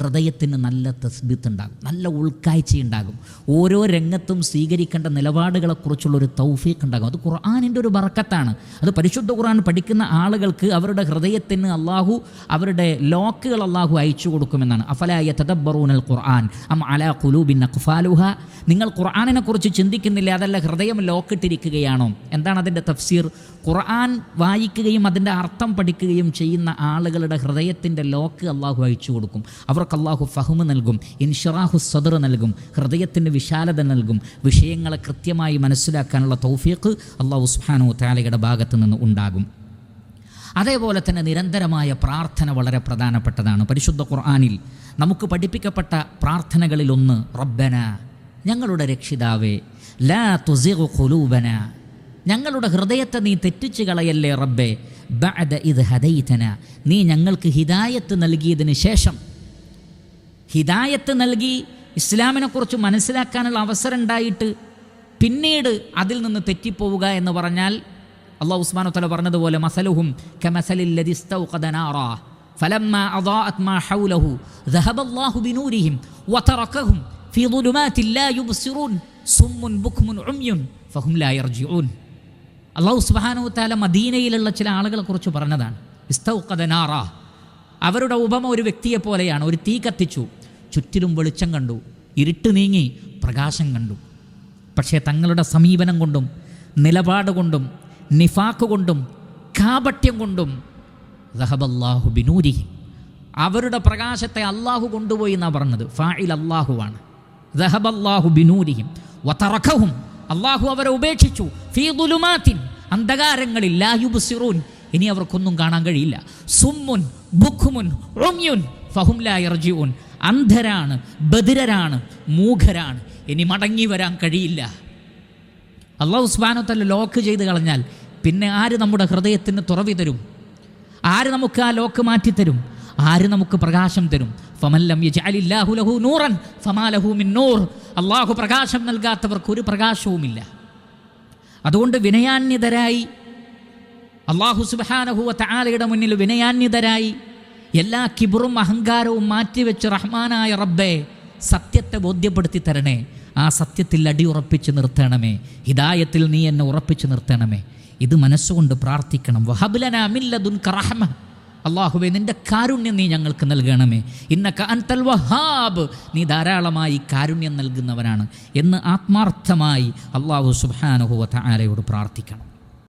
ഹൃദയത്തിന് നല്ല തസ്ബിത്ത് ഉണ്ടാകും നല്ല ഉൾക്കാഴ്ചയുണ്ടാകും. ഓരോ രംഗത്തും സ്വീകരിക്കേണ്ട നിലപാടുകളെക്കുറിച്ചുള്ള ഒരു തൗഫീഖ് ഉണ്ടാകും അത് ഖുർആാനിന്റെ ഒരു ബറക്കത്താണ്. അത് പരിശുദ്ധ ഖുർആൻ പഠിക്കുന്ന ആളുകൾക്ക് അവരുടെ ഹൃദയത്തിന് അള്ളാഹു അവരുടെ ലോക്കുകൾ അള്ളാഹു അയച്ചു കൊടുക്കുമെന്നാണ്. അഫലായ തദബറൂനൽ ഖുർആൻ അം അല കുലൂബിൻ അഖ്ഫാലുഹ. നിങ്ങൾ ഖുർആാനിനെ കുറിച്ച് ചിന്തിക്കുന്നില്ല? അതല്ല ഹൃദയം ലോക്കിട്ടിരിക്കുകയാണോ? എന്താണ് അതിന്റെ തഫ്സീർ? ഖുർആൻ വായിക്കുകയും അതിന്റെ അർത്ഥം പഠിക്കുകയും ചെയ്യുന്ന ആളുകളുടെ ഹൃദയത്തിന്റെ ലോക്ക് അള്ളാഹു അയച്ചു കൊടുക്കും. അവർക്ക് അള്ളാഹു ഫഹ്മ നൽകും ഇൻഷറാഹു സദർ നൽകും ഹൃദയത്തിന് വിശാലത നൽകും വിഷയങ്ങളെ കൃത്യമായി മനസ്സിലാക്കാനുള്ള തൗഫീഖ് അള്ളാഹു ഉസ്ഹാനു താലയുടെ ഭാഗത്ത് നിന്ന് ഉണ്ടാകും. അതേപോലെ തന്നെ നിരന്തരമായ പ്രാർത്ഥന വളരെ പ്രധാനപ്പെട്ടതാണ്. പരിശുദ്ധ ഖുർആാനിൽ നമുക്ക് പഠിപ്പിക്കപ്പെട്ട പ്രാർത്ഥനകളിലൊന്ന് റബ്ബന ഞങ്ങളുടെ രക്ഷിതാവേ ലാ തുസിഖു ഖുലൂബന ഞങ്ങളുടെ ഹൃദയത്തെ നീ തെറ്റിച്ച് കളയല്ലേ റബ്ബേ ബഅദ ഇത് ഹദൈതന നീ ഞങ്ങൾക്ക് ഹിദായത്ത് നൽകിയതിന് ശേഷം ഹിദായത്ത് നൽകി ഇസ്ലാമിനെക്കുറിച്ച് മനസ്സിലാക്കാനുള്ള അവസരം ഉണ്ടായിട്ട് പിന്നീട് അതിൽ നിന്ന് തെറ്റിപ്പോവുക എന്ന് പറഞ്ഞാൽ അള്ളാഹു ഉസ്മാനു തല പറഞ്ഞതുപോലെ മസലുഹും فلما أضاءت ما حوله ذهب الله بنورهم وتركهم في ظلمات لا يبصرون صم بكم عمي فهم لا يرجعون അള്ളാഹു സുബാനു താല മദീനയിലുള്ള ചില ആളുകളെ കുറിച്ച് പറഞ്ഞതാണ് ഇസ്തൗഖദനാറ അവരുടെ ഉപമ ഒരു വ്യക്തിയെ പോലെയാണ്. ഒരു തീ കത്തിച്ചു. ചുറ്റിലും വെളിച്ചം കണ്ടു. ഇരുട്ട് നീങ്ങി പ്രകാശം കണ്ടു. പക്ഷേ തങ്ങളുടെ സമീപനം കൊണ്ടും നിലപാട് കൊണ്ടും നിഫാക്ക് കൊണ്ടും കാപട്യം കൊണ്ടും റഹബല്ലാഹു ബിനൂരി അവരുടെ പ്രകാശത്തെ അള്ളാഹു കൊണ്ടുപോയി എന്നാണ് പറഞ്ഞത്. ഫായിൽ അള്ളാഹുവാണ് റഹബല്ലാഹു ബിനൂരിയും വതറഖഹും. അള്ളാഹു അവരെ ഉപേക്ഷിച്ചു. ഫീ ദുലുമാത്തിൻ. അന്ധകാരങ്ങളിൽ ലായുബുസിറൂൻ ഇനി അവർക്കൊന്നും കാണാൻ കഴിയില്ല. സുമ്മുൻ. ബുഖുമുൻ ഉമ്യുൻ ഫഹും ലാ യർജിഊൻ. അന്ധരാണ് ബദിരരാണ് മൂഖരാണ്. ഇനി മടങ്ങി വരാൻ കഴിയില്ല. അള്ളാഹു ഉസ്മാനത്തല്ല ലോക്ക് ചെയ്ത് കളഞ്ഞാൽ പിന്നെ ആര് നമ്മുടെ ഹൃദയത്തിന് തുറവി തരും? ആര് നമുക്ക് ആ ലോക്ക് മാറ്റിത്തരും ആര് നമുക്ക് പ്രകാശം തരും? ഫമല്ലം യജ്അലില്ലാഹു ലഹു നൂറൻ ഫമാലഹു മിൻ നൂർ. അള്ളാഹു പ്രകാശം നൽകാത്തവർക്ക് ഒരു പ്രകാശവുമില്ല. അതുകൊണ്ട് വിനയാന്യതരായി അള്ളാഹു സുബാനഹുവ തആലയുടെ മുന്നിൽ വിനയാന്യതരായി എല്ലാ കിബറും അഹങ്കാരവും മാറ്റിവെച്ച് റഹ്മാനായ റബ്ബെ സത്യത്തെ ബോധ്യപ്പെടുത്തി തരണേ. ആ സത്യത്തിൽ അടിയുറപ്പിച്ച് നിർത്തണമേ. ഹിദായത്തിൽ നീ എന്നെ ഉറപ്പിച്ച് നിർത്തണമേ. ഇത് മനസ്സുകൊണ്ട് പ്രാർത്ഥിക്കണം. വഹബുലന കറഹ്മ അള്ളാഹുബെ നിന്റെ കാരുണ്യം നീ ഞങ്ങൾക്ക് നൽകണമേ. ഇന്നക്ക അൻതൽ വഹാബ്. നീ ധാരാളമായി കാരുണ്യം നൽകുന്നവനാണ് എന്ന് ആത്മാർത്ഥമായി അള്ളാഹു സുബാനുഹുവ ആലയോട് പ്രാർത്ഥിക്കണം.